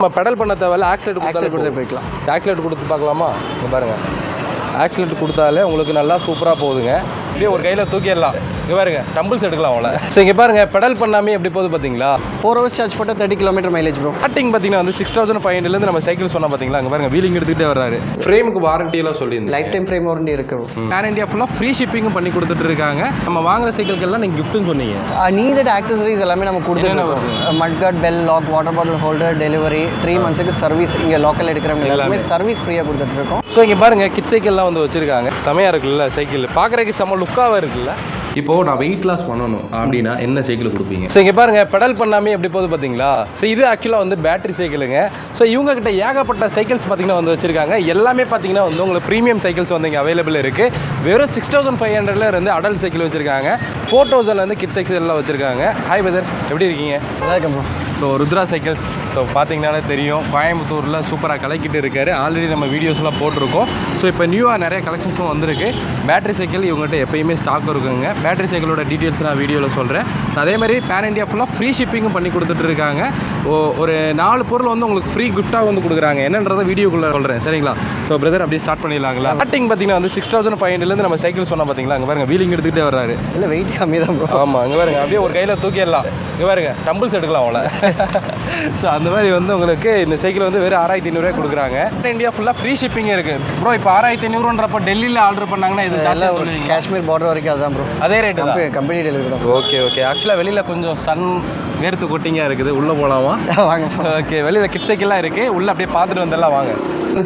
நம்ம பெடல் பண்ண தேவையில்ல ஆக்சிலேட் ஆக்சிலேட் கொடுத்து கொடுத்தாலே போய்க்கலாம். ஆக்சிலேட் கொடுத்து பார்க்கலாமா? இங்கே பாருங்க. ஆக்சிலேட் கொடுத்தாலே உங்களுக்கு நல்லா சூப்பராக போகுதுங்க. அப்படியே ஒரு கையில் தூக்கிடலாம். இங்கே பாருங்க டம்பிள்ஸ் எடுக்கலாம் அவங்கள ஸோ இங்கே பாருங்க பெடல் பண்ணாமே எப்படி போகுது பார்த்தீங்களா ஃபோர் ஹவர்ஸ் சார்ஜ் போட்டால் thirty kilometre mileage bro starting பார்த்தீங்கன்னா வந்து சிக்ஸ் தௌசண்ட் ஃபைவ் ஹண்ட்ரட்லேருந்து நம்ம சைக்கிள் சொன்னால் பார்த்தீங்களா அங்கே பாருங்க வீலிங் எடுத்துகிட்டே வர்றாரு. ஃப்ரேமுக்கு வாரண்டி எல்லாம் சொல்லியிருந்தேன் லைஃப் டைம் ஃப்ரேம் வாரண்டி இருக்கு. பேன் இந்தியா ஃபுல்லாக ஃப்ரீ ஷிப்பிங்கும் பண்ணி கொடுத்துட்டு இருக்காங்க. நம்ம வாங்குற சைக்கிள்கெல்லாம் நீங்கள் கிஃப்ட்னு சொன்னீங்க. நீடட் ஆக்சசரிஸ் எல்லாமே நம்ம கொடுத்துருக்கோம் mudguard bell lock water bottle holder delivery three மந்த்ஸுக்கு service இங்கே லோக்கல் எடுக்கிறவங்க எல்லாமே சர்வீஸ் ஃப்ரீயாக கொடுத்துட்ருக்கோம் ஸோ இங்கே பாருங்க கிட் சைக்கிள்லாம் வந்து வச்சிருக்காங்க. செமையாக இருக்குல்ல சைக்கிள் பார்க்குறதுக்கு செம்ம லுக்காக இருக்குல்ல? இப்போ நான் வெயிட் லாஸ் பண்ணணும் அப்படின்னா என்ன சைக்கிள் கொடுப்பீங்க? ஸோ இங்கே பாருங்க பெடல் பண்ணாமே எப்படி போகுது பார்த்தீங்களா ஸோ இது ஆக்சுவலாக வந்து பேட்டரி சைக்கிளுங்க ஸோ இவங்க கிட்ட ஏகப்பட்ட சைக்கிள்ஸ் பார்த்தீங்கன்னா வந்து வச்சிருக்காங்க. எல்லாமே பார்த்தீங்கன்னா வந்து உங்களுக்கு ப்ரீமியம் சைக்கிள்ஸ் வந்து இங்கே அவைலபிள் இருக்கு. வெறும் சிக்ஸ் தௌசண்ட் ஃபைவ் ஹண்ட்ரட்ல இருந்து அடல்ட் சைக்கிள் வச்சிருக்காங்க. ஃபோர் தௌசண்ட்லேருந்து கிட் சைக்கிள் எல்லாம் வச்சிருக்காங்க. ஹாய் பிரதர் எப்படி இருக்கீங்க? நல்லா இருக்கேன் ஸோ ருத்ரா சைக்கிள்ஸ். ஸோ பார்த்தீங்கனாலே தெரியும். கோயம்புத்தூரில் சூப்பராக கலக்கிட்டு இருக்காரு. ஆல்ரெடி நம்ம வீடியோஸ்லாம் போட்டிருக்கோம். ஸோ இப்போ நியூவாக நிறைய கலெக்ஷன்ஸும் வந்திருக்கு. பேட்டரி சைக்கிள் இவங்ககிட்ட எப்பயுமே ஸ்டாக் இருக்குங்க. பேட்டரி சைக்கிளோட டீட்டெயில்ஸ் நான் வீடியோவில் சொல்கிறேன் அதே மாதிரி பேன் இந்தியா ஃபுல்லாக ஃப்ரீ ஷிப்பிங்கும் பண்ணி கொடுத்துட்டு இருக்காங்க. ஓ ஒரு நாலு பொருள் வந்து உங்களுக்கு ஃப்ரீ கிஃப்ட்டாக வந்து கொடுக்குறாங்க. என்னன்றதை வீடியோக்குள்ளே சொல்கிறேன் சரிங்களா? ஸோ பிரதர் அப்படியே ஸ்டார்ட் பண்ணிடலாங்களா? ஸ்டார்டிங் பார்த்தீங்கன்னா வந்து சிக்ஸ் தௌசண்ட் ஃபைவ் ஹண்ட்ரட்லேருந்து நம்ம சைக்கிள் சொன்னால் பார்த்தீங்களா? அங்கே பாருங்க வீலிங் எடுத்துகிட்டே வர்றாரு. இல்லை வெயிட் கம்மி தான் ஆமாம் இங்கே பாருங்க அப்படியே ஒரு கையில் தூக்கிடலாம். இங்கே பாருங்க டம்பிள்ஸ் எடுக்கலாம் அவளை. ஸோ அந்த மாதிரி வந்து உங்களுக்கு இந்த சைக்கிள் வந்து வெறும் ஆறாயிரத்தி ஐநூறுரூவா கொடுக்குறாங்க. இந்தியா ஃபுல்லாக ஃப்ரீ ஷிப்பிங் இருக்குது ப்ரோ இப்போ ஆறாயிரத்தி ஐநூறுன்றப்ப டெல்லியில் ஆர்டர் பண்ணாங்கன்னா இது எல்லாம் காஷ்மீர் பார்டர் வரைக்கும் அதுதான் ப்ரோ அதே ரேட்டு தான். கம்பெனி டெலிவரி தான் ஓகே ஓகே ஆக்சுவலாக வெளியில் கொஞ்சம் சன் வேர்த்து கொட்டிங்காக இருக்குது. உள்ளே போகலாமா வாங்க. ஓகே வெளியில் கிட் சைக்கிள்லாம் இருக்குது உள்ளே அப்படியே பார்த்துட்டு வந்துடலாம். வாங்க.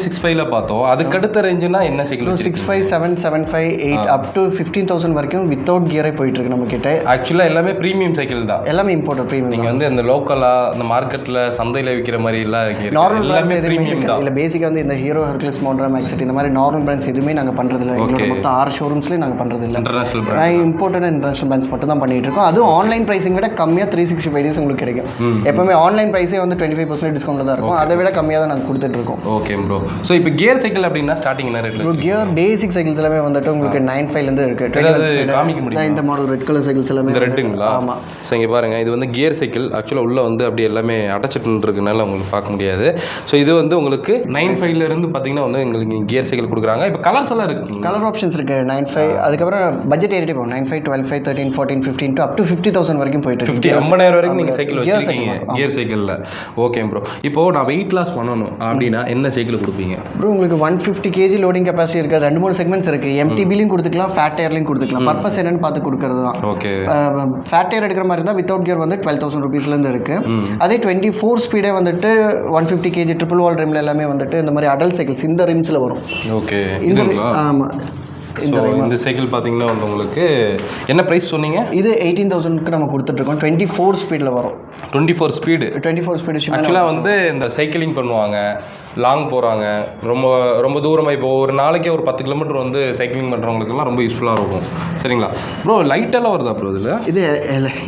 சிக்ஸ் ஃபைவ்ல பார்த்தோம். அதுக்கு அடுத்த ரேஞ்சுனா என்ன cycle six five seven seven five eight up to fifteen thousand வரைக்கும் வித்தவுட் கியரே போயிட்டு இருக்கு நம்ம கிட்ட ஆக்சுவலாக எல்லாமே ப்ரீமியம் சைக்கிள் தான். எல்லாமே இம்போர்ட்டட் ப்ரீமியம் நீங்கள் வந்து இந்த லோக்கலாக இந்த மார்க்கெட்டில் சந்தையில் விற்கிற மாதிரி எல்லாம் இருக்கு. நார்மல் பிராண்ட்ஸ் எல்லாமே எதுவுமே ப்ரீமியம் தான். இல்லை பேசிக்காக வந்து இந்த ஹீரோ ஹெர்குலஸ் மோட்ரா மேக்ஸெட் இந்த மாதிரி நார்மல் பிராண்ட்ஸ் எதுவுமே நாங்கள் பண்ணுறது இல்லை எங்களோட மொத்த ஆறு ஷோரூம்ஸ்லேயும் நாங்கள் பண்ணுறது இல்லை international brand imported international brands மட்டும் தான் பண்ணிட்டு இருக்கோம். அதுவும் ஆன்லைன் ப்ரைஸிங் விட கம்மியாக த்ரீ சிக்ஸ்டி ஃபைவ் டேஸ் உங்களுக்கு கிடைக்கும். எப்பவுமே ஆன்லைன் ப்ரைஸே வந்து டுவெண்ட்டி ஃபைவ் பர்சன்ட் டிஸ்கவுண்ட் தான் இருக்கும். அதை விட கம்மியாக தான் நாங்கள் கொடுத்துட்டு இருக்கோம். ஓகே ப்ரோ ஸோ இப்போ கியர் சைக்கிள் அப்படின்னா ஸ்டார்டிங் என்ன இப்போ கியர் பேசிக் சைக்கிள்ஸ் எல்லாமே வந்துட்டு உங்களுக்கு நைன் ஃபைவ்லேருந்து இருக்கு. ஏதாவது காமிக்க முடியுமா? இந்த மாடல் ரெட் கலர் சைக்கிள்ஸ் எல்லாமே இந்த ரெட்டுங்களா ஆமாம் ஸோ இங்கே பாருங்கள் இது வந்து கியர் சைக்கிள் ஆக்சுவலாக உள்ளே வந்து அப்படியே எல்லாமே அடைச்சிட்டு இருக்கனால உங்களுக்கு பார்க்க முடியாது. ஸோ இது வந்து உங்களுக்கு நைன் ஃபைவ்ல இருந்து பார்த்தீங்கன்னா வந்து எங்களுக்கு கியர் சைக்கிள் கொடுக்குறாங்க. இப்போ கலர்ஸ் எல்லாம் இருக்கு கலர் ஆப்ஷன்ஸ் இருக்கு. நைன் ஃபைவ் அதுக்கப்புறம் பட்ஜெட் ஏறிட்டே போகும். Nine five twelve five thirteen fourteen fifteen to up to fifty thousand வரைக்கும் போயிட்டு ஃபிஃப்டி ஐம்பதாயிரம் வரைக்கும் நீங்கள் சைக்கிள் வச்சிருக்கீங்க. கியர் சைக்கிளில் ஓகே ப்ரோ இப்போ நான் வெயிட் லாஸ் பண்ணணும் அப்படின்னா என்ன சைக்கிள் கொடுப்பீங்க. ப்ரோ உங்களுக்கு one fifty KG loading capacity இருக்க ரெண்டு மூணு செக்மெண்ட்ஸ் இருக்கு. எம்டிபிலையும் கொடுத்துக்கலாம் ஃபேட் டயர்லையும் கொடுத்துக்கலாம். பர்பஸ் என்னன்னு பார்த்து கொடுக்கறது தான் ஓகே ஃபேட் டயர் எடுக்கிற மாதிரி இருந்தால் வித்தவுட் கியர் வந்து டுவெல் தௌசண்ட் ருபீஸ்லேருந்து இருக்கு. அதே டுவெண்ட்டி ஃபோர் ஸ்பீடே வந்துட்டு one fifty KG triple wall ரிம்ல எல்லாமே வந்துட்டு இந்த மாதிரி அடல்ட் சைக்கிள்ஸ் இந்த ரிம்ஸில் வரும். ஓகே. இந்த ஆமாம் ஸோ இந்த சைக்கிள் பார்த்தீங்கன்னா வந்து உங்களுக்கு என்ன ப்ரைஸ் சொன்னீங்க? இது எயிட்டீன் தௌசண்ட்க்கு நம்ம கொடுத்துட்ருக்கோம் டுவெண்ட்டி ஃபோர் ஸ்பீடில் வரும். Twenty four speed twenty four speed ஆக்சுவலாக வந்து இந்த சைக்கிளிங் பண்ணுவாங்க. லாங் போகிறாங்க ரொம்ப ரொம்ப தூரமாக இப்போ ஒரு நாளைக்கே ஒரு பத்து கிலோமீட்டர் வந்து சைக்கிளிங் பண்ணுறவங்களுக்குலாம் ரொம்ப யூஸ்ஃபுல்லாக இருக்கும். சரிங்களா? ப்ரோ லைட்டெல்லாம் வருதா ப்ரோ இதில்? இது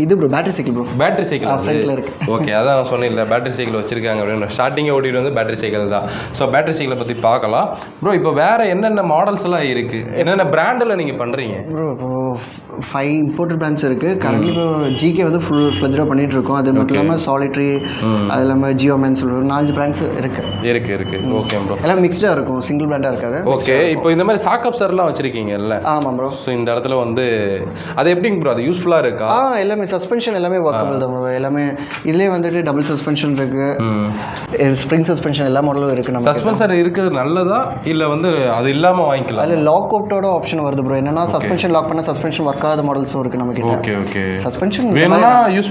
இது bro battery cycle bro battery cycle ஃப்ரண்ட்டில் இருக்கு. ஓகே அதான் நான் சொன்னேன் இல்லை பேட்டரி சைக்கிள் வச்சிருக்காங்க அப்படின்னு. ஸ்டார்டிங்கே ஓட்டிட்டு வந்து பேட்டரி சைக்கிள் தான். ஸோ பேட்டரி சைக்கிளை பற்றி பார்க்கலாம். ப்ரோ இப்போ வேறு என்னென்ன மாடல்ஸ் எல்லாம் இருக்குது என்னென்ன பிராண்டில் நீங்கள் பண்ணுறீங்க ப்ரோ இப்போ ஃபைவ் இம்போர்ட்டட் பிராண்ட்ஸ் இருக்கு. கரண்ட்லி இப்போ ஜிகே வந்து ஃபுல் ஃப்ளெஜராக பண்ணிட்டு இருக்கோம். அது மட்டும் இல்லாமல் சாலிட்ரி அது இல்லாமல் ஜியோமேன் சொல்லுவோம் நாலஞ்சு பிராண்ட்ஸ் இருக்கு. இருக்கு இருக்கு. ஓகே ப்ரோ எல்லாம் மிக்ஸ்டாக இருக்கும். சிங்கிள் பிராண்டாக இருக்காது. ஓகே இப்போ இந்த மாதிரி சாக்கப் சார்லாம் வச்சிருக்கீங்கல்ல? ஆமாம் ப்ரோ ஸோ இந்த இடத்துல வந்து அது எப்படிங்க ப்ரோ அது யூஸ்ஃபுல்லாக இருக்கா? ஆ எல்லாமே சஸ்பென்ஷன் எல்லாமே ஒர்க்கபிள் தான் bro. எல்லாமே இதுலேயே வந்துட்டு டபுள் சஸ்பென்ஷன் இருக்கு. ஸ்ப்ரிங் சஸ்பென்ஷன் எல்லா மாடலும் இருக்கு நம்ம சஸ்பென்சர் இருக்கிறது நல்லதா? இல்லை வந்து அது இல்லாமல் வாங்கிக்கலாம்? அதில் லாக் அவுட்டோட ஆப்ஷன் வருது ப்ரோ என்னன்னா சஸ்பென்ஷன் லாக் பண்ண சஸ்பென்ஷன் ஒர்க் ஆகாத மாடல்ஸும் இருக்கு நம்ம கிட்ட ஓகே ஓகே சஸ்பென்ஷன் வேணும்னா யூஸ்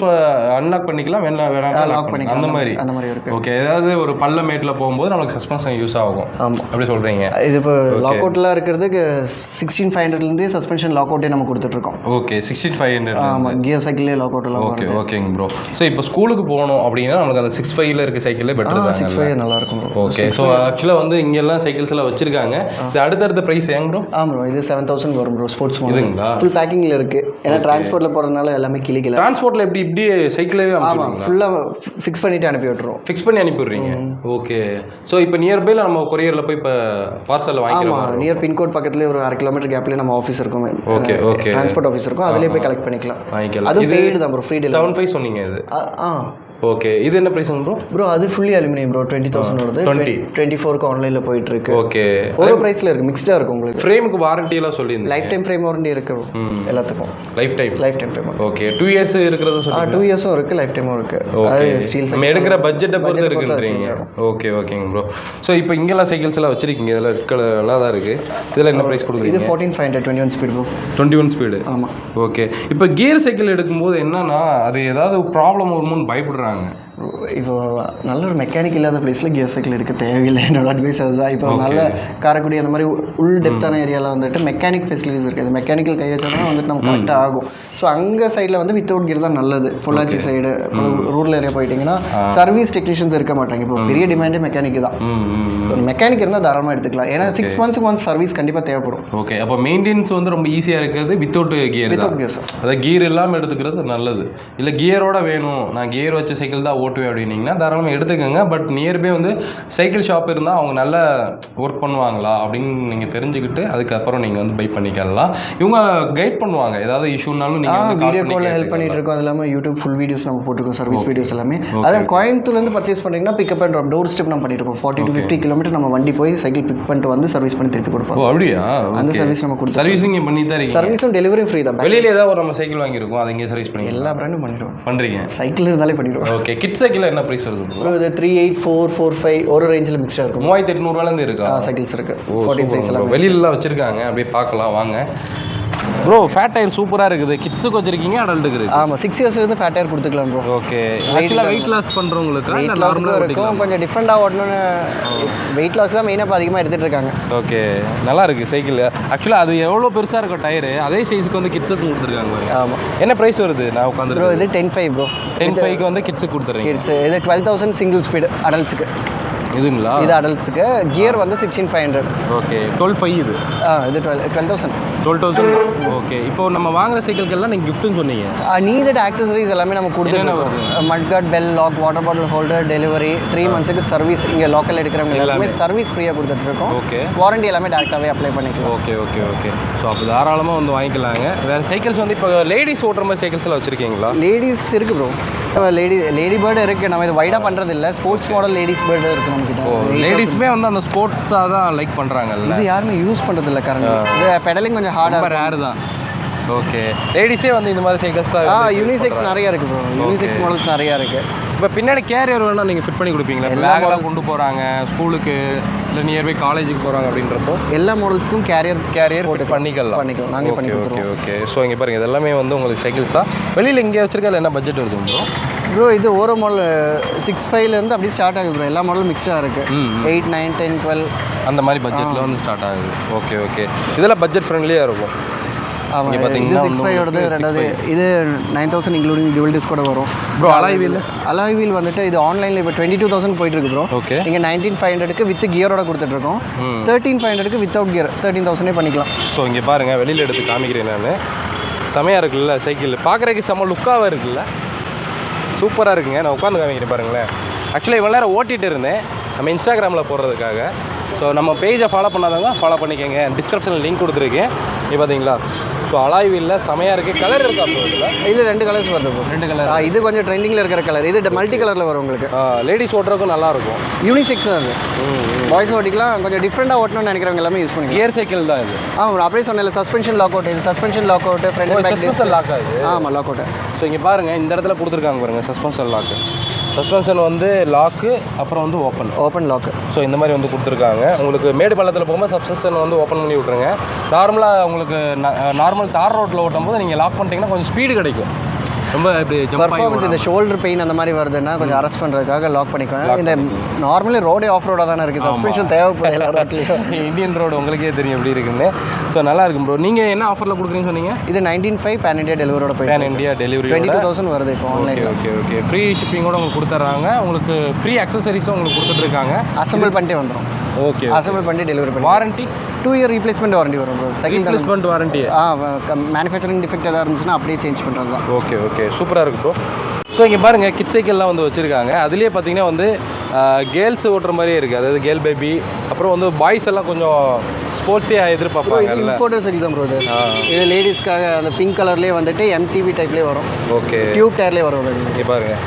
அன்லாக் பண்ணிக்கலாம் வேணா வேணா லாக் பண்ணிக்கலாம். அந்த மாதிரி. அந்த மாதிரி இருக்கு. ஓகே ஏதாவது ஒரு பள்ள மேட்டில் போகும்போது நம்மளுக்கு சஸ்பென்ஷன் யூஸ் ஆகும். அப்படி சொல்கிறீங்க இது இப்போ லாக் அவுட்லாம் இருக்கிறதுக்கு சிக்ஸ்டீன் ஃபைவ் ஹண்ட்ரட்லேருந்தே சஸ்பென்ஷன் லாக் அவுட்டே நம்ம கொடுத்துட்ருக்கோம். ஓகே சிக்ஸ்டீன் ஃபைவ் ஹண்ட்ரட் ஆமாம் கியர் சைக்கிள்லேயே லாக் அவுட் எல்லாம் ஓகே ஓகேங்க ப்ரோ ஸோ இப்போ ஸ்கூலுக்கு போகணும் அப்படின்னா நம்மளுக்கு அந்த சிக்ஸ் ஃபைவ்ல இருக்க சைக்கிளே பெட்டர் சிக்ஸ் ஃபைவ் நல்லா இருக்கும். ஓகே ஸோ ஆக்சுவலாக வந்து இங்கெல்லாம் சைக்கிள்ஸ் எல்லாம் வச்சிருக்காங்க இது அடுத்தடுத்த ப்ரைஸ் ஏங்க ப்ரோ ஆ ப்ரோ இது செவன் தௌசண்ட் வரும் ப்ரோ ஸ்போர்ட்ஸ் இதுங்களா? ஃபுல் பேக்கிங்கில் இருக்கு. ஏன்னா டிரான்ஸ்போர்ட்டில் போகிறதுனால எல்லாமே கிளிக்கல டிரான்ஸ்போர்ட்டில் எப்படி இப்படியே சைக்கிளே ஆமாம் ஃபுல்லாக ஃபிக்ஸ் பண்ணிட்டு அனுப்பி விட்டுருவோம். ஃபிக்ஸ் பண்ணி அனுப்பிடுறீங்க. ஓகே ஸோ இப்போ நியர்பைல நம்ம கொரியரில் போய் இப்போ பார்சலில் வாங்கிக்கலாம் ஆமாம் நியர் பின்கோட் பக்கத்துலேயே ஒரு அரை கிலோமீட்டர் கேப்லேயே நம்ம ஆஃபீஸ் இருக்கும். Okay, okay. டிரான்ஸ்போர்ட் ஆஃபீஸ் இருக்கும். அதுலேயே போய் கலெக்ட் பண்ணிக்கலாம். வாங்கிக்கலாம். அதுவும் பெய்டு தான் ப்ரோ ஃப்ரீ செவன் ஃபைவ் சொன்னீங்க இது. ஆ. ஓகே இது என்ன ப்ரைஸுங்க ப்ரோ ப்ரோ அது fully aluminium bro twenty thousand வருது 20. டுவெண்ட்டி ஃபோருக்கு ஆன்லைனில் போயிட்டு இருக்கு ஓகே ஒரு ப்ரைஸில் இருக்கு மிக்ஸ்டாக இருக்கும் உங்களுக்கு. ஃப்ரேமுக்கு வாரண்டி எல்லாம் சொல்லியிருந்தேன் லைஃப் டைம் ஃப்ரேம் வாரண்டி இருக்கு. எல்லாத்துக்கும். Life time life time frame okay two years இருக்கிறத ஆ டூ இயர்ஸும் இருக்கு லைஃப் டைமும் இருக்கு. அது ஸ்டீல் நம்ம எடுக்கிற பட்ஜெட்டை பொறுத்து இருக்குன்றீங்க. ஓகே ஓகேங்க ப்ரோ ஸோ இப்போ இங்கெல்லாம் சைக்கிள்ஸ் எல்லாம் வச்சிருக்கீங்க. இதில் இருக்கிற நல்லா தான் இருக்குது இதில் என்ன ப்ரைஸ் இது கொடுக்குறீங்க? Fourteen five hundred twenty one speed bro twenty one speed ஆமாம் ஓகே இப்போ கியர் சைக்கிள் எடுக்கும்போது என்னன்னா அது ஏதாவது ப்ராப்ளம் வருமோன்னு பயப்படுறாங்க. சொல்கிறாங்க இப்போ நல்ல ஒரு மெக்கானிக் இல்லாத பிளேஸில் கியர் சைக்கிள் எடுக்க தேவையில்லை. என்னோட அட்வைஸ் அதுதான். இப்போ நல்ல காரைக்குடி அந்த மாதிரி உள் டெப்த்தான ஏரியாவில் வந்துட்டு மெக்கானிக் ஃபெசிலிட்டிஸ் இருக்குது மெக்கானிக்கல் கை வச்சா தான் வந்துட்டு நம்ம கரெக்டாக ஆகும். ஸோ அங்கே சைடில் வந்து வித்தவுட் கியர் தான் நல்லது. பொள்ளாச்சி சைடு ரூரல் ஏரியா போயிட்டீங்கன்னா சர்வீஸ் டெக்னீஷியன்ஸ் இருக்க மாட்டாங்க. இப்போ பெரிய டிமாண்டே மெக்கானிக் தான். மெக்கானிக் இருந்தால் தாராளமாக எடுத்துக்கலாம். ஏன்னா சிக்ஸ் மந்த்ஸ்க்கு ஒன்ஸ் சர்வீஸ் கண்டிப்பாக தேவைப்படும். ஓகே அப்போ மெயின்டெனன்ஸ் வந்து ரொம்ப ஈஸியாக இருக்கிறது வித்தவுட் கியர் வித்தவுட் கியர்ஸ் அதாவது கியர் இல்லாமல் எடுத்துக்கிறது நல்லது. இல்லை கியரோட வேணும். நான் கியர் வச்ச சைக்கிள் தான் ஓட்டுவேன் அப்படின்னீங்கன்னா தாராளமாக எடுத்துக்கோங்க. பட் நியர்பை வந்து சைக்கிள் ஷாப் இருந்தால் அவங்க நல்ல ஒர்க் பண்ணுவாங்களா அப்படின்னு நீங்கள் தெரிஞ்சுக்கிட்டு அதுக்கப்புறம் நீங்கள் வந்து பை பண்ணிக்கலாம். இவங்க கைட் பண்ணுவாங்க. ஏதாவது இஷ்யூனாலும் நீங்கள் வீடியோ காலில் ஹெல்ப் பண்ணிட்டு இருக்கோம். அது இல்லாமல் யூடியூப் ஃபுல் வீடியோஸ் நம்ம போட்டிருக்கோம். சர்வீஸ் வீடியோஸ் எல்லாமே. அதே கோயம்புத்தூர்லேருந்து பர்ச்சேஸ் பண்ணுறீங்கன்னா pickup and drop doorstep நம்ம பண்ணிட்டு இருக்கோம். ஃபார்ட்டி டு ஃபிஃப்டி கிலோமீட்டர் நம்ம வண்டி போய் சைக்கிள் பிக் பண்ணிட்டு வந்து சர்வீஸ் பண்ணி திருப்பி கொடுப்போம். அப்படியா? அந்த சர்வீஸ் நம்ம கொடுத்தோம் சர்வீஸிங் பண்ணி தான் சர்வீஸும் டெலிவரியும் ஃப்ரீ தான். வெளியில ஏதாவது ஒரு நம்ம சைக்கிள் வாங்கியிருக்கோம். அதை இங்கே சர்வீஸ் பண்ணி எல்லா பிராண்டும் பண்ணிடுவோம். பண்ணுறீங்க சைக்கிள் இருந்தாலே பண்ணிடுவோம். ஓகே கிட் சைக்கிள் என்ன ப்ரைஸ் வருது? அப்புறம் இது three eight four four five ஒரு ரேஞ்சில் மிக்ஸ்டாக இருக்கும். மூவாயிரத்தி எட்நூறுவாலேருந்து இருக்கா? சைக்கிள்ஸ் இருக்கு. ஓ ஃபோர்டீன் சைஸ் எல்லாம் வெளியிலலாம் வச்சிருக்காங்க. அப்படியே பார்க்கலாம். வாங்க. ப்ரோ ஃபேட் டயர் சூப்பராக இருக்குது. கிட்ஸுக்கு வச்சிருக்கீங்க அடல்ட்டுக்கு இருக்கு. ஆமாம் சிக்ஸ் இயர்ஸ்லேருந்து ஃபேட் டயர் கொடுத்துக்கலாம் ப்ரோ ஓகே ஆக்சுவலாக வெயிட் லாஸ் பண்ணுறவங்களுக்கு வெயிட் லாஸுக்கும் இருக்கும். கொஞ்சம் டிஃப்ரெண்ட்டாக ஓட்டணும்னு வெயிட் லாஸ் தான் மெயினாக இப்போ அதிகமாக எடுத்துகிட்டு இருக்காங்க. ஓகே நல்லா இருக்கு சைக்கிள் ஆக்சுவலாக அது எவ்வளோ பெருசாக இருக்கும் டயரு அதே சைஸுக்கு வந்து கிட்ஸுக்கு கொடுத்துருக்காங்க. ஆமாம் என்ன ப்ரைஸ் வருது? நான் ப்ரோ உட்காந்துருக்கேன் இது டென் ஃபைவ் ப்ரோ டென் ஃபைவ்க்கு வந்து கிட்ஸுக்கு கொடுத்துறீங்க. கிட்ஸ் இது டுவெல் தௌசண்ட் சிங்கிள் ஸ்பீடு அடல்ட்ஸுக்கு இதுங்களா? இது அடல்ட்ஸுக்கு கியர் வந்து sixteen five hundred okay twelve five இது? ஆ இது twelve twelve thousand twelve thousand okay இப்போ நம்ம வாங்குற சைக்கிள்கெல்லாம் நீங்கள் கிஃப்ட்டுன்னு சொன்னீங்க. நீடட் ஆக்சசரிஸ் எல்லாமே நம்ம கொடுத்துருக்கோம் mudguard bell lock water bottle holder delivery three மந்த்ஸுக்கு service இங்கே லோக்கல் எடுக்கிறவங்க எல்லாமே. சர்வீஸ் ஃப்ரீயாக கொடுத்துட்ருக்கோம் ஓகே வாரண்டி எல்லாமே டேரெக்டாகவே அப்ளை பண்ணிக்கலாம். ஓகே ஓகே ஓகே ஸோ அப்போ தாராளமாக வந்து வாங்கிக்கலாங்க. வேறு சைக்கிள்ஸ் வந்து இப்போ லேடிஸ் ஓட்டுற மாதிரி சைக்கிள்ஸ் எல்லாம் வச்சுருக்கீங்களா? லேடிஸ் இருக்கு ப்ரோ லேடி லேடி பேர்டு இருக்குது நம்ம இது வைடாக பண்ணுறது இல்லை ஸ்போர்ட்ஸ் மாடல் லேடிஸ் பேர்டு இருக்குது நம்மக்கிட்ட லேடிஸுமே வந்து அந்த ஸ்போர்ட்ஸாக தான் லைக் பண்ணுறாங்கல்ல இது யாருமே யூஸ் பண்ணுறது இல்லை கரண்ட் பெடலிங் கொஞ்சம் ஹார்டாக ரேர் தான். ஓகே லேடிஸே வந்து இந்த மாதிரி சைக்கிள்ஸ் தான் ஆ யூனிசெக்ஸ் நிறைய இருக்குது ப்ரோ யூனிசெக்ஸ் மாடல்ஸ் நிறையா இருக்குது இப்போ பின்னாடி கேரியர் வேணால் நீங்கள் ஃபிட் பண்ணி கொடுப்பீங்களா? பேக்கெல்லாம் கொண்டு போகிறாங்க ஸ்கூலுக்கு இல்லை நியர்பை காலேஜுக்கு போகிறாங்க அப்படின்றப்போ? எல்லா மாடல்ஸ்க்கும் கேரியர் கேரியர் ஃபிட் பண்ணிக்கலாம். பண்ணிக்கலாம். நாங்களே பண்ணி ஓகே ஓகே ஓகே ஸோ இங்கே பாருங்கள் இது எல்லாமே வந்து உங்களுக்கு சைக்கிள்ஸ் தான். வெளியில் இங்கே வச்சிருக்கல என்ன பட்ஜெட் வருது ப்ரோ ப்ரோ இது ஓரோ மாடல் சிக்ஸ் ஃபைவ்லேருந்து அப்படியே ஸ்டார்ட் ஆகுது ப்ரோ எல்லா மாடலும் மிக்ஸ்டாக இருக்குது எயிட் நைன் டென் டுவெல் அந்த மாதிரி பட்ஜெட்டில் வந்து ஸ்டார்ட் ஆகுது. ஓகே ஓகே இதெல்லாம் பட்ஜெட் ஃப்ரெண்ட்லியாக இருக்கும். இங்க பார்த்தீங்கன்னா சிக்ஸ் ஃபைவோடது ரெண்டாவது இது நைன் தௌசண்ட் இன்க்ளூடிங் டியூவல் டிஸ்கோட வரும். Bro alloy wheel alloy wheel வந்துட்டு இது ஆன்லைனில் இப்போ டுவெண்ட்டி டூ தௌசண்ட் போயிட்டு இருக்கு ப்ரோ ஓகே இங்கே நைன்டீன் ஃபைவ் ஹண்ட்ரடுக்கு வித் கியரோட கொடுத்துட்ருக்கோம். தேர்ட்டீன் ஃபைவ் ஹண்ட்ரடுக்கு வித்தவுட் கியர் தேர்ட்டின் தௌசண்டே பண்ணிக்கலாம். ஸோ இங்கே பாருங்கள் வெளியில் எடுத்து காமிக்கிறேன் நான். செமையாக இருக்குல்ல சைக்கிள் பார்க்குறதுக்கு செம்ம லுக்காகவே இருக்குல்ல. சூப்பராக இருக்குங்க. நான் உட்காந்து காமிக்கிறேன் பாருங்களேன். ஆக்சுவலி இவ்வளோ நேரம் ஓட்டிகிட்டு இருந்தேன். நம்ம இன்ஸ்டாகிராமில் போடுறதுக்காக. ஸோ நம்ம பேஜை ஃபாலோ பண்ணாதவங்க ஃபாலோ பண்ணிக்கோங்க. டிஸ்கிரிப்ஷனில் லிங்க் கொடுத்துருக்கேன். இது பார்த்தீங்களா ஸோ அலாய் வீலில் செமையாக இருக்குது கலர் இருக்கா இதில்? ரெண்டு கலர்ஸ் வருது ரெண்டு கலர் இது கொஞ்சம் ட்ரெண்டிங்கில் இருக்கிற கலர் இது மல்டி கலரில் வரும் உங்களுக்கு. லேடிஸ் ஓட்டுறதுக்கும் நல்லாயிருக்கும் யூனிசெக்ஸ் தான் அது. பாய்ஸ் ஓட்டிக்கலாம் கொஞ்சம் டிஃப்ரெண்ட்டாக ஓட்டணும்னு நினைக்கிறவங்க எல்லாமே யூஸ் பண்ணிக்கலாம். கியர் சைக்கிள் தான் இது. ஆ அப்படியே சொன்னேன் சஸ்பென்ஷன் லாக் அவுட் இது suspension lock out front lock ஆகுது ஆமாம் லாக் அவுட் ஸோ இங்கே பாருங்கள் இந்த இடத்துல கொடுத்துருக்காங்க பாருங்கள் சஸ்பென்ஷன் லாக்கு சஸ்பென்ஷன் வந்து லாக்கு அப்புறம் வந்து ஓப்பன். ஓப்பன் லாக் ஸோ இந்த மாதிரி வந்து கொடுத்துருக்காங்க. உங்களுக்கு மேடு பள்ளத்தில் போகும்போது சப்செஷன் வந்து ஓப்பன் பண்ணி விட்ருங்க நார்மலாக உங்களுக்கு நார்மல் தார் ரோட்டில் ஓட்டும் போது நீங்கள் லாக் பண்ணிட்டீங்கன்னா கொஞ்சம் ஸ்பீடு கிடைக்கும். ரொம்ப பர்ஃபார்மன்ஸ் இந்த ஷோல்டர் பெயின் அந்த மாதிரி வருதுன்னா கொஞ்சம் அரெஸ்ட் பண்ணுறதுக்காக லாக் பண்ணிக்குவேன். இந்த நார்மலி ரோடே ஆஃப் ரோடாக தானே இருக்குது சஸ்பென்ஷன் தேவைப்படுது எல்லா ரோட்லேயும் இந்தியன் ரோடு உங்களுக்கே தெரியும் எப்படி இருக்குன்னு. ஸோ நல்லா இருக்கும் ப்ரோ நீங்கள் என்ன ஆஃபரில் கொடுக்குறீங்கன்னு சொன்னீங்க? இது நைன்டீன் ஃபைவ் பேன் இண்டியா டெலிவரியோட போய் pan India delivery twenty two thousand வருது இப்போ ஓகே ஆன்லைனில் ஓகே ஓகே ஃப்ரீ ஷிப்பிங்கோட உங்களுக்கு கொடுத்துட்றாங்க. உங்களுக்கு ஃப்ரீ அக்சசரிஸும் உங்களுக்கு கொடுத்துட்ருக்காங்க. அசம்பிள் பண்ணிட்டே வந்துடும் ஓகே அசம்பிள் பண்ணி டெலிவரி பண்ணி warranty two year replacement warranty வரும் ப்ரோ செகண்ட் ரீப்ளேஸ்மெண்ட் வாரண்டி ஆ மேனுஃபேக்சரிங் டிஃபெக்ட் எதாவது இருந்துச்சுன்னா அப்படியே சேஞ்ச் பண்ணுறது தான் ஓகே ஓகே சூப்பராக இருக்கு ப்ரோ ஸோ இங்கே பாருங்கள் கிட் சைக்கிள்லாம் வந்து வச்சுருக்காங்க. அதுலேயே பார்த்தீங்கன்னா வந்து கேர்ள்ஸ் ஓட்டுற மாதிரியே இருக்குது அதாவது கேர்ள் பேபி அப்புறம் வந்து பாய்ஸ் எல்லாம் கொஞ்சம் ஸ்போர்ட்ஸே எதிர்பார்ப்பாங்கல்ல. இம்போர்ட்டர் சைக்கிள் தான் ப்ரோ இது. இது லேடிஸ்க்காக அந்த பிங்க் கலர்லேயே வந்துட்டு எம்டிவி டைப்லேயே வரும். ஓகே டியூப் டயர்லேயே வரும். இங்கே பாருங்கள்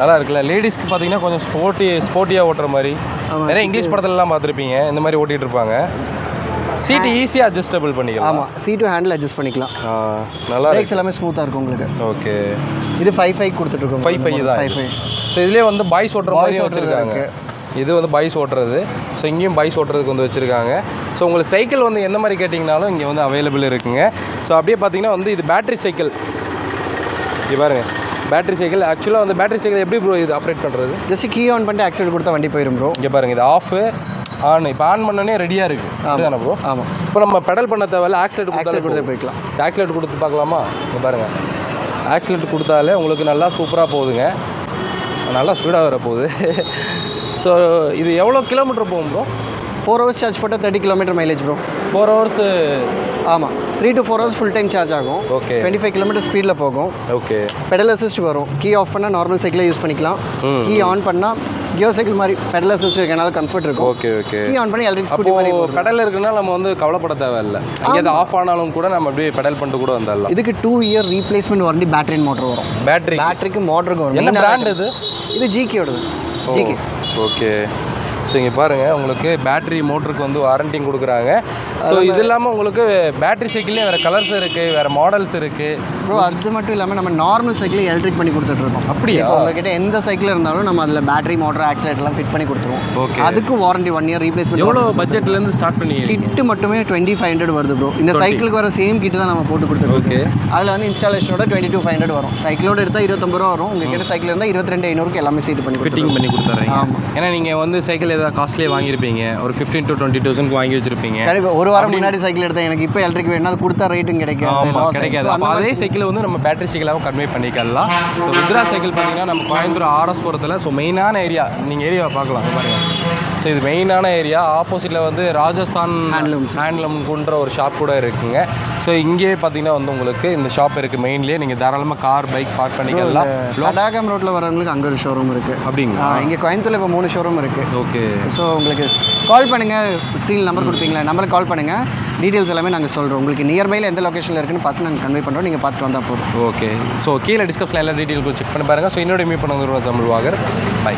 நல்லா இருக்குல்ல. லேடிஸ்க்கு பார்த்தீங்கன்னா கொஞ்சம் ஸ்போர்ட்டி ஸ்போர்ட்டியாக ஓட்டுற மாதிரி. நிறைய இங்கிலீஷ் படத்துலலாம் பார்த்துருப்பீங்க இந்த மாதிரி ஓட்டிகிட்டு இருப்பாங்க. சீட்டு ஈஸியாக அட்ஜஸ்டபிள் பண்ணிக்கலாம். ஆமாம் சீட்டு ஹேண்டில் அட்ஜஸ்ட் பண்ணிக்கலாம். நல்லா பிரேக்ஸ் எல்லாமே ஸ்மூத்தாக இருக்கும் உங்களுக்கு. ஓகே. இது ஃபைவ் ஃபைவ் கொடுத்துட்ருக்கோம் ஃபைவ் ஃபைவ் தான் ஃபைவ் ஃபைவ் ஸோ இதுலேயே வந்து பாய்ஸ் ஓட்டுற மாதிரி ஓட்டுறது வச்சுருக்காங்க. இது வந்து பாய்ஸ் ஓட்டுறது. ஸோ இங்கேயும் பாய்ஸ் ஓட்டுறதுக்கு வந்து வச்சுருக்காங்க. ஸோ உங்களுக்கு சைக்கிள் வந்து எந்த மாதிரி கேட்டிங்கனாலும் இங்கே வந்து அவைலபிள் இருக்குங்க. ஸோ அப்படியே பார்த்தீங்கன்னா வந்து இது பேட்டரி சைக்கிள் இங்கே பாருங்க. பேட்டரி சைக்கிள் ஆக்சுவலாக வந்து பேட்டரி சைக்கிள் எப்படி ப்ரோ இது ஆப்ரேட் பண்ணுறது ஜஸ்ட் கீ ஆன் பண்ணிட்டு ஆக்சிடென்ட் கொடுத்தா வண்டி போயிடும் ப்ரோ இங்கே பாருங்க இது ஆஃபு ஆன் இப்போ ஆன் பண்ணோடனே ரெடியாக இருக்குது அப்படிதானே ப்ரோ ஆமாம் இப்போ நம்ம பெடல் பண்ண தேவையில்ல ஆக்சிலேட் கொடுத்தாலே கொடுத்தா போய்க்கலாம். ஆக்சிலேட் கொடுத்து பார்க்கலாமா? இங்கே பாருங்கள் ஆக்சிலேட் கொடுத்தாலே உங்களுக்கு நல்லா சூப்பராக போகுதுங்க. நல்லா ஸ்பீடாக வர போகுது. ஸோ இது எவ்வளோ கிலோமீட்டர் போகும் ப்ரோ ஃபோர் ஹவர்ஸ் சார்ஜ் போட்டால் thirty kilometre mileage bro four hours ஆமாம் three to four hours full time charge ஆகும். ஓகே டுவெண்ட்டி ஃபைவ் கிலோமீட்டர் ஸ்பீடில் போகும். ஓகே பெடல் அசிஸ்ட் வரும். கீ ஆஃப் பண்ணால் நார்மல் சைக்கிளை யூஸ் பண்ணிக்கலாம். கீ ஆன் பண்ணால் கியோ சைக்கிள் மாதிரி பெடல் அசிஸ்ட் இருக்கனால கம்ஃபர்ட் இருக்கும். ஓகே ஓகே கீ ஆன் பண்ணி எலக்ட்ரிக் ஸ்கூட்டி மாதிரி பெடல் இருக்குன்னா நம்ம வந்து கவலைப்பட தேவையில்லை. எங்கேயாவது ஆஃப் ஆனாலும் கூட நம்ம அப்படியே பெடல் பண்ணிட்டு கூட வந்துடலாம். இதுக்கு two year replacement warranty battery motor வரும். பேட்டரி பேட்டரிக்கு மோட்டருக்கு வரும். என்ன பிராண்ட் இது? இது ஜிகேயோடது ஜிகே ஓகே ஸோ இங்கே பாருங்கள் உங்களுக்கு பேட்டரி மோட்டருக்கு வந்து வாரண்டியும் கொடுக்குறாங்க. ஸோ இது இல்லாமல் உங்களுக்கு பேட்டரி சைக்கிள்லேயே வேறு கலர்ஸ் இருக்குது வேறு மாடல்ஸ் இருக்குது ப்ரோ அது மட்டும் இல்லாமல் நம்ம நார்மல் சைக்கிளை எலக்ட்ரிக் பண்ணி கொடுத்துட்ருக்கோம் அப்படியா? உங்ககிட்ட எந்த சைக்கிள் இருந்தாலும் நம்ம அதில் பேட்டரி மோட்டர் ஆக்சிலேட்டர்லாம் ஃபிட் பண்ணி கொடுத்துருவோம். Okay. அதுக்கு வாரண்டி ஒன் இயர் ரீப்ளேஸ்மெண்ட் எவ்வளோ பட்ஜெட்லேருந்து ஸ்டார்ட் பண்ணி கிட்டு மட்டுமே டுவெண்ட்டி ஃபைவ் ஹண்ட்ரட் வருது ப்ரோ இந்த சைக்கிளுக்கு வர சேம் கிட்டு தான் நம்ம போட்டு கொடுத்துருக்கோம். ஓகே அதில் வந்து இன்ஸ்டாலேஷனோட டுவெண்ட்டி டூ ஃபைவ் ஹண்ட்ரட் வரும். சைக்கிளோட எடுத்தால் இருபத்தொம்பது ரூபா வரும். உங்ககிட்ட சைக்கிள் இருந்தால் இருபத்தி ரெண்டு ஐநூறுக்கு எல்லாமே சேர்த்து பண்ணி ஃபிட்டிங் பண்ணி கொடுத்துட்றீங்க. ஆமா. ஏன்னா நீங்கள் வந்து சைக்கிள் ஏதாவது காஸ்ட்லியாக வாங்கியிருப்பீங்க? ஒரு ஃபிஃப்டீன் டு டுவெண்ட்டி தௌசண்ட்க்கு வாங்கி வச்சிருப்பீங்க. ஒரு வாரம் முன்னாடி சைக்கிள் எடுத்தேன். எனக்கு இப்போ எலக்ட்ரிக் வேணும் அது கொடுத்தா ரேட்டும் ஆயிடும். கிடைக்காது. அப்போ அதே சைக்கிள் வந்து நம்ம பேட்டரி சைக்கிளாகவும் கன்வே பண்ணிக்கலாம். ருத்ரா சைக்கிள் பார்த்தீங்கன்னா நம்ம கோயம்புத்தூர் ஆர்எஸ் போகிறதுல ஸோ மெயினான ஏரியா நீங்கள் ஏரியாவை பார்க்கலாம் இங்க பாருங்க. ஸோ இது மெயினான ஏரியா ஆப்போசிட்டில் வந்து ராஜஸ்தான் Handlooms. ஹேண்ட்லூம்குன்ற ஒரு ஷாப் கூட இருக்குங்க. ஸோ இங்கே பார்த்தீங்கன்னா வந்து உங்களுக்கு இந்த ஷாப் இருக்குது மெயின்லேயே நீங்கள் தாராளமாக கார் பைக் பார்க் பண்ணிக்கலாம். லடாகம் ரோட்டில் வரவங்களுக்கு அங்கே ஒரு ஷோரூம் இருக்குது அப்படிங்களா? இங்கே கோயம்புத்தூர்ல இப்போ மூணு ஷோரூம் இருக்குது ஓகே ஸோ உங்களுக்கு கால் பண்ணுங்கள் ஸ்க்ரீனில் நம்பர் கொடுப்பீங்களா? நம்பருக்கு கால் பண்ணுங்கள் டீட்டெயில்ஸ் எல்லாமே நாங்கள் சொல்கிறோம் உங்களுக்கு நியர்பையில் எந்த லொக்கேஷனில் இருக்குன்னு பார்த்து நாங்கள் கன்வே பண்ணுறோம் நீங்கள் பார்த்துட்டு வந்தால் போதும். ஓகே ஸோ கீழே டிஸ்கிரிப்ஷனில் எல்லா டீட்டெயில்ஸும் செக் பண்ணி பாருங்கள் ஸோ என்னோட மீட் பண்ணுறது தமிழ் வாகர். பை